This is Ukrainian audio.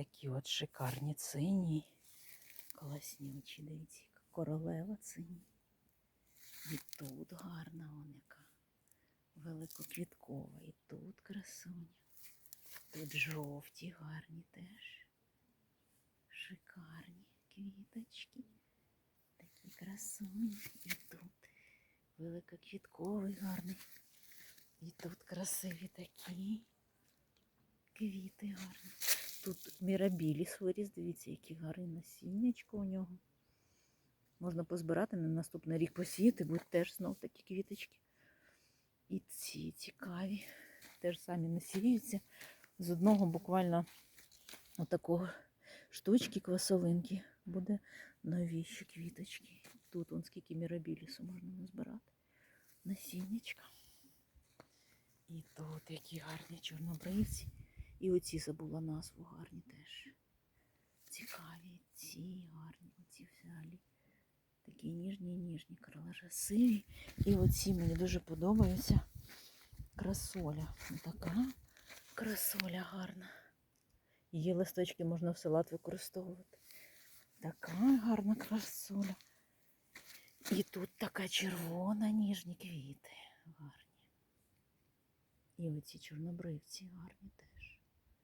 такі от шикарні цині. Класнючі, дивіться, яка королева цині. І тут гарна вона яка. Великоквіткова. І тут красуня. Тут жовті гарні теж. Шикарні квіточки. Такі красуні. І тут великоквітковий гарний. І тут красиві такі квіти гарні. Мірабіліс виріс, дивіться, які гарні насіннячко у нього. Можна позбирати на наступний рік посіяти, будуть теж знов такі квіточки. І ці цікаві. Теж самі насіються. З одного буквально отакого штучки квасолинки буде нові ще квіточки. Тут он скільки мірабілісу можна назбирати. Насіннячка. І тут які гарні чорнобривці. І оці забула назву гарні теж. Цікаві, ці гарні, оці взагалі. Такі ніжні, ніжні красиві. І оці мені дуже подобаються. Красоля. Така красоля гарна. Її листочки можна в салат використовувати. Така гарна красоля. І тут така червона, ніжні квіти. Гарні. І оці чорнобривці гарні теж.